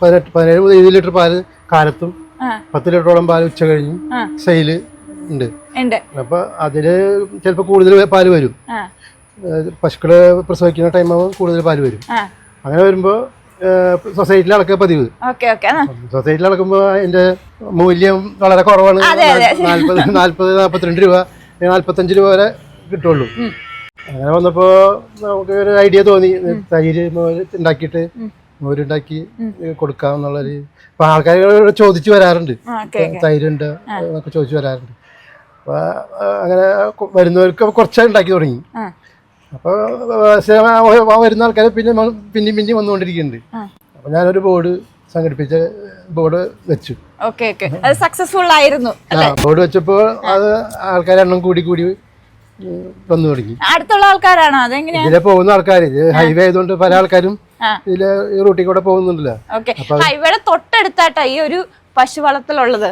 പതിനെട്ട് പതിനേഴ് മുതൽ ഇരുപത് ലിറ്റർ പാൽ കാലത്തും പത്ത് ലിറ്ററോളം പാൽ ഉച്ച കഴിഞ്ഞും. സെയിൽ ഉണ്ട്. അപ്പൊ അതിൽ ചിലപ്പോ കൂടുതൽ പാൽ വരും. പശുക്കൾ പ്രസവിക്കുന്ന ടൈമാകുമ്പോൾ കൂടുതൽ പാൽ വരും. അങ്ങനെ വരുമ്പോ സൊസൈറ്റിയിൽ അളക്കുക പതിവ്. സൊസൈറ്റിയിൽ അളക്കുമ്പോൾ അതിന്റെ മൂല്യം വളരെ കുറവാണ്. നാല്പത് നാൽപ്പത് നാൽപ്പത്തിരണ്ട് രൂപ നാല്പത്തഞ്ച് രൂപ വരെ കിട്ടുള്ളൂ. അങ്ങനെ വന്നപ്പോ നമുക്ക് ഒരു ഐഡിയ തോന്നി. തൈര് ഉണ്ടാക്കിയിട്ട് മോരുണ്ടാക്കി കൊടുക്കാന്നുള്ള ഒരു ഇപ്പൊ ആൾക്കാർ ചോദിച്ചു വരാറുണ്ട്. തൈരുണ്ട് എന്നൊക്കെ ചോദിച്ചു വരാറുണ്ട്. അപ്പൊ അങ്ങനെ വരുന്നവർക്ക് കുറച്ചേ ഉണ്ടാക്കി തുടങ്ങി. അപ്പൊ വരുന്ന ആൾക്കാരെ പിന്നെ പിന്നെയും പിന്നെയും വന്നുകൊണ്ടിരിക്കുന്നുണ്ട്. അപ്പൊ ഞാനൊരു ബോർഡ് സംഘടിപ്പിച്ച ബോർഡ് വെച്ചു. സക്സസ്ഫുൾ ആയിരുന്നു ബോർഡ് വെച്ചപ്പോൾ അത് ആൾക്കാരെ എണ്ണം കൂടി കൂടി വന്നു തുടങ്ങി. അടുത്തുള്ള ആൾക്കാരാണോ? അതെങ്ങനെയാ? ഇതിലെ പോകുന്ന ആൾക്കാർ ഹൈവേ ആയതുകൊണ്ട് പല ആൾക്കാരും. ഇതിലെ ഈ റൂട്ടിൽ കൂടെ പോകുന്നുണ്ടല്ലോ? ഇവിടെ തൊട്ടടുത്തായിട്ടാ ഈ ഒരു പശു വളർത്തലുള്ളത്